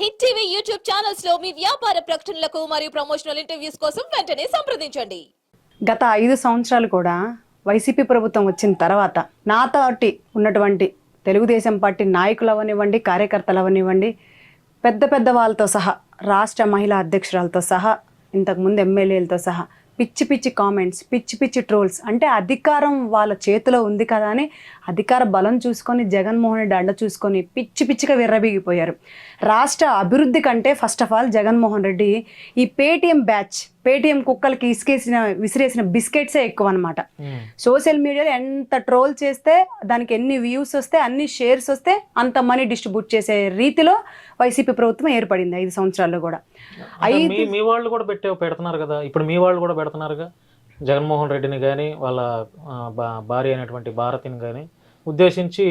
Hit TV YouTube ఛానల్స్లో మీ వ్యాపార ప్రకటనలకు మరియు ప్రమోషనల్ ఇంటర్వ్యూస్ కోసం వెంటనే సంప్రదించండి. గత ఐదు సంవత్సరాలు కూడా వైసీపీ ప్రభుత్వం వచ్చిన తర్వాత నాతోటి ఉన్నటువంటి తెలుగుదేశం పార్టీ నాయకులు అవనివ్వండి కార్యకర్తలు అవనివ్వండి పెద్ద పెద్ద వాళ్ళతో సహా రాష్ట్ర మహిళా అధ్యక్షురాలతో సహా ఇంతకుముందు ఎమ్మెల్యేలతో సహా పిచ్చి పిచ్చి కామెంట్స్ పిచ్చి పిచ్చి ట్రోల్స్ అంటే అధికారం వాళ్ళ చేతిలో ఉంది కదా అని అధికార బలం చూసుకొని జగన్మోహన్ రెడ్డి అండ చూసుకొని పిచ్చి పిచ్చిగా విర్రబీగిపోయారు రాష్ట్ర అభివృద్ధి కంటే first of all Jaganmohan Reddy ఈ పేటీఎం బ్యాచ్ పేటీఎం కుక్కలకి ఇసుకేసిన విసిరేసిన బిస్కెట్సే ఎక్కువ అనమాట సోషల్ మీడియాలో ఎంత ట్రోల్ చేస్తే దానికి ఎన్ని వ్యూస్ వస్తే అన్ని షేర్స్ వస్తే అంత మనీ డిస్ట్రిబ్యూట్ చేసే రీతిలో వైసీపీ ప్రభుత్వం ఏర్పడింది ఐదు సంవత్సరాల్లో కూడా. అంటే మీ వాళ్ళు కూడా పెట్టే పెడుతున్నారు కదా? ఇప్పుడు మీ వాళ్ళు కూడా పెడుతున్నారుగా? జగన్మోహన్ రెడ్డిని కానీ వాళ్ళ భార్య అయినటువంటి భారతిని కానీ ఉద్దేశించి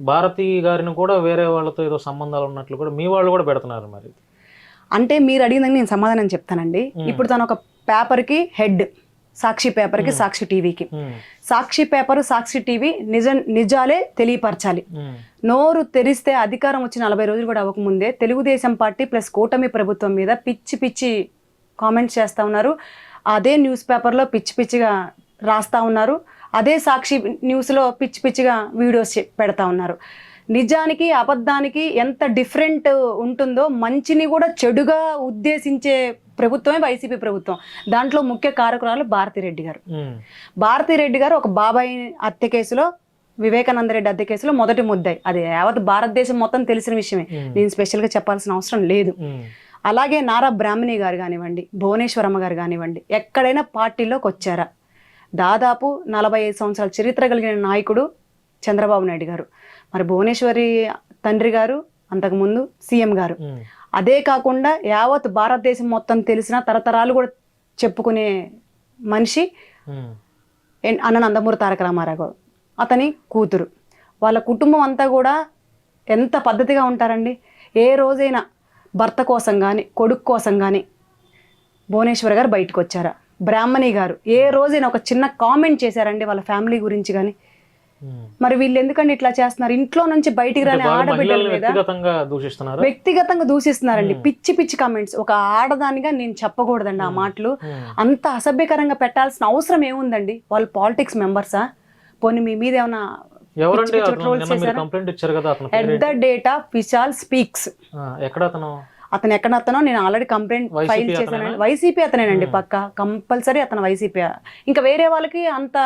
భారతి గారిని కూడా వేరే వాళ్ళతో ఏదో సంబంధాలు ఉన్నట్లు కూడా మీ వాళ్ళు కూడా పెడుతున్నారు మరి. అంటే మీరు అడిగిందని నేను సమాధానం చెప్తానండి. ఇప్పుడు తను ఒక పేపర్కి హెడ్ సాక్షి పేపర్కి సాక్షి టీవీకి. సాక్షి పేపర్ సాక్షి టీవీ నిజ నిజాలే తెలియపరచాలి. నోరు తెరిస్తే అధికారం వచ్చి నలభై రోజులు కూడా అవ్వకముందే తెలుగుదేశం పార్టీ ప్లస్ కూటమి ప్రభుత్వం మీద పిచ్చి పిచ్చి కామెంట్స్ చేస్తూ ఉన్నారు. అదే న్యూస్ పేపర్లో పిచ్చి పిచ్చిగా రాస్తా ఉన్నారు. అదే సాక్షి న్యూస్లో పిచ్చి పిచ్చిగా వీడియోస్ పెడతా ఉన్నారు. నిజానికి అబద్ధానికి ఎంత డిఫరెంట్ ఉంటుందో మంచిని కూడా చెడుగా ఉద్దేశించే ప్రభుత్వమే వైసీపీ ప్రభుత్వం. దాంట్లో ముఖ్య కారకురాలు భారతిరెడ్డి గారు. భారతిరెడ్డి గారు ఒక బాబాయ్ హత్య కేసులో వివేకానంద రెడ్డి హత్య కేసులో మొదటి ముద్దాయి. అది యావత్ భారతదేశం మొత్తం తెలిసిన విషయమే. నేను స్పెషల్గా చెప్పాల్సిన అవసరం లేదు. అలాగే నారా బ్రాహ్మణి గారు కానివ్వండి భువనేశ్వరమ్మ గారు కానివ్వండి ఎక్కడైనా పార్టీలోకి వచ్చారా? దాదాపు నలభై ఐదు సంవత్సరాల చరిత్ర కలిగిన నాయకుడు చంద్రబాబు నాయుడు గారు. మరి భువనేశ్వరి తండ్రి గారు అంతకుముందు సీఎం గారు. అదే కాకుండా యావత్ భారతదేశం మొత్తం తెలిసిన తరతరాలు కూడా చెప్పుకునే మనిషి అన్న నందమూరి తారక రామారావు. గారు. అతని కూతురు. వాళ్ళ కుటుంబం అంతా కూడా ఎంత పద్ధతిగా ఉంటారండి? ఏ రోజైనా భర్త కోసం కానీ కొడుకు కోసం కానీ భువనేశ్వర్ గారు బయటకు వచ్చారా బ్రాహ్మణి గారు. ఏ రోజైనా ఒక చిన్న కామెంట్ చేశారండి వాళ్ళ ఫ్యామిలీ గురించి కానీ. మరి వీళ్ళు ఎందుకండి ఇట్లా చేస్తున్నారు? ఇంట్లో నుంచి బయటికి రాని ఆడబిడ్డల మీద వ్యక్తిగతంగా దూషిస్తున్నారు? వ్యక్తిగతంగా దూషిస్తున్నారండి. పిచ్చి పిచ్చి కామెంట్స్ ఒక ఆడదానిగా నేను చెప్పకూడదండి ఆ మాటలు. అంత అసభ్యకరంగా పెట్టాల్సిన అవసరం ఏముందండి? వాళ్ళు పాలిటిక్స్ మెంబర్సా పోనీ మీ మీద ఏమైనా at the date of Vishal speaks ఎక్కడ అతను? అతను ఎక్కడ అతనో నేను ఆల్రెడీ కంప్లైంట్ ఫైల్ చేశానండి? వైసీపీ అతనేనండి పక్క. కంపల్సరీ అతను వైసీపీ ఇంకా వేరే వాళ్ళకి అంత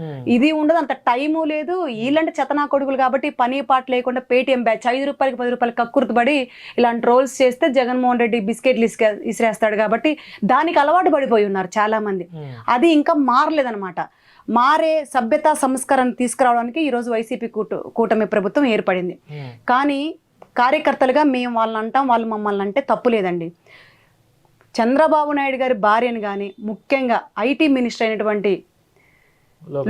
ఉమ్, ఇది ఉండదు అంత టైము లేదు. వీళ్ళంటే చెతనా కొడుకులు కాబట్టి పని పాట లేకుండా పేటిఎం బ్యాచ్ ఐదు రూపాయలకి పది రూపాయలకి కక్కుర్తిపడి ఇలాంటి రోల్స్ చేస్తే జగన్మోహన్ రెడ్డి బిస్కెట్లు ఇసుక ఇసిరేస్తాడు కాబట్టి దానికి అలవాటు పడిపోయి ఉన్నారు చాలా మంది ఉమ్, అది ఇంకా మారలేదన్నమాట. మారే సభ్యత సంస్కరణ తీసుకురావడానికి ఈరోజు వైసీపీ కూట కూటమి ప్రభుత్వం ఏర్పడింది. కానీ కార్యకర్తలుగా మేము వాళ్ళని అంటాం వాళ్ళు మమ్మల్ని అంటే తప్పు లేదండి. చంద్రబాబు నాయుడు గారి భార్యను కానీ ముఖ్యంగా ఐటీ మినిస్టర్ అయినటువంటి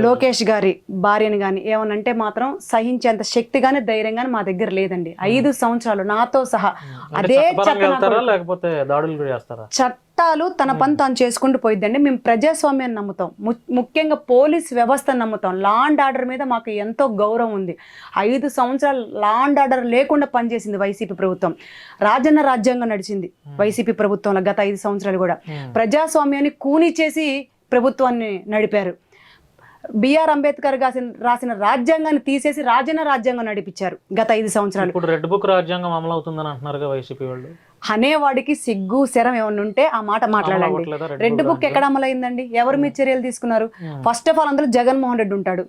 లోకేష్. గారి భార్యను కానీ ఏమనంటే మాత్రం సహించేంత శక్తి కానీ ధైర్యం కానీ మా దగ్గర లేదండి. ఐదు సంవత్సరాలు నాతో సహా అదే చట్టపరంగా చట్టాలు తన పని తాను చేసుకుంటూ పోయిద్దండి. మేము ప్రజాస్వామ్యాన్ని నమ్ముతాం. ముఖ్యంగా పోలీస్ వ్యవస్థను నమ్ముతాం. లా అండ్ ఆర్డర్ మీద మాకు ఎంతో గౌరవం ఉంది. ఐదు సంవత్సరాలు లా అండ్ ఆర్డర్ లేకుండా పనిచేసింది వైసీపీ ప్రభుత్వం. రాజన్న రాజ్యాంగం నడిచింది వైసీపీ ప్రభుత్వంలో గత ఐదు సంవత్సరాలు కూడా. ప్రజాస్వామ్యాన్ని కూని చేసి ప్రభుత్వాన్ని నడిపారు. బిఆర్ అంబేద్కర్ రాసిన రాసిన రాజ్యాంగాన్ని తీసేసి రాజన్న రాజ్యాంగం నడిపించారు గత ఐదు సంవత్సరాలు. ఇప్పుడు రెడ్ బుక్ రాజ్యాంగం అమలు అవుతుందని అంటున్నారుగా వైసీపీ వాళ్ళు. అనేవాడికి సిగ్గు శరం ఏమన్నా ఉంటే ఆ మాట మాట్లాడండి. రెడ్ బుక్ ఎక్కడ అమలైందండి? ఎవరు మీ చర్యలు తీసుకున్నారు? ఫస్ట్ ఆఫ్ ఆల్ అందులో జగన్మోహన్ రెడ్డి ఉంటాడు.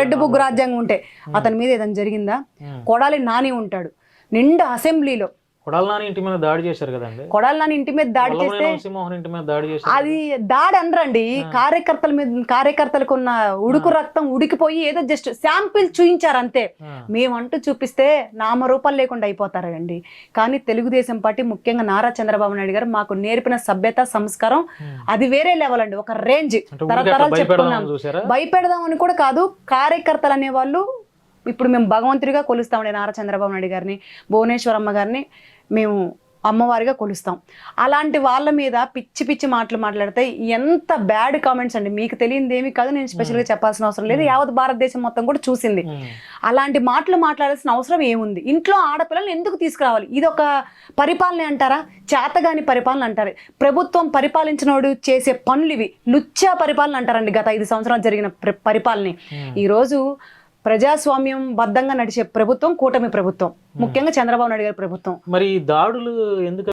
రెడ్ బుక్ రాజ్యాంగం ఉంటే అతని మీద ఏదైనా జరిగిందా. కొడాలి నాని ఉంటాడు. నిండా అసెంబ్లీలో కొడాల నాని ఇంటి మీద దాడి చేశారు కదండి. ఇంటి మీద దాడి చేస్తే ఇంటి మీద దాడి చేశారు అది దాడి అనరండి. కార్యకర్తల మీద కార్యకర్తలకు ఉన్న ఉడుకు రక్తం ఉడికిపోయి ఏదో జస్ట్ శాంపిల్ చూయించారు అంతే. మేమంటూ చూపిస్తే నామరూపాలు లేకుండా అయిపోతారండి. కానీ తెలుగుదేశం పార్టీ ముఖ్యంగా నారా చంద్రబాబు నాయుడు గారు మాకు నేర్పిన సభ్యత సంస్కారం అది వేరే లెవెల్ అండి. ఒక రేంజ్ తరతరాలు చెప్పుకున్నాం భయపెడదామని కూడా కాదు కార్యకర్తలు అనేవాళ్ళు ఇప్పుడు మేము భగవంతుడిగా కొలుస్తామండి నారా చంద్రబాబు నాయుడు గారిని భువనేశ్వరమ్మ గారిని. మేము అమ్మవారిగా కొలుస్తాం. అలాంటి వాళ్ళ మీద పిచ్చి పిచ్చి మాటలు మాట్లాడితే ఎంత బ్యాడ్ కామెంట్స్ అండి. మీకు తెలియంది ఏమీ కాదు. నేను స్పెషల్గా చెప్పాల్సిన అవసరం లేదు. యావత్ భారతదేశం మొత్తం కూడా చూసింది. అలాంటి మాటలు మాట్లాడాల్సిన అవసరం ఏముంది? ఇంట్లో ఆడపిల్లల్ని ఎందుకు తీసుకురావాలి? ఇది ఒక పరిపాలన అంటారా? చేతగాని పరిపాలన అంటారు? ప్రభుత్వం పరిపాలించినోడు చేసే పనులు ఇవి. లుచ్చా పరిపాలన అంటారండి గత ఐదు సంవత్సరాలు జరిగిన ప్ర- పరిపాలన. ఈరోజు ప్రజాస్వామ్యం బద్ధంగా నడిచే ప్రభుత్వం కూటమి ప్రభుత్వం. ముఖ్యంగా చంద్రబాబు నాయుడు గారి ప్రభుత్వం. మరి దాడులు ఎందుకు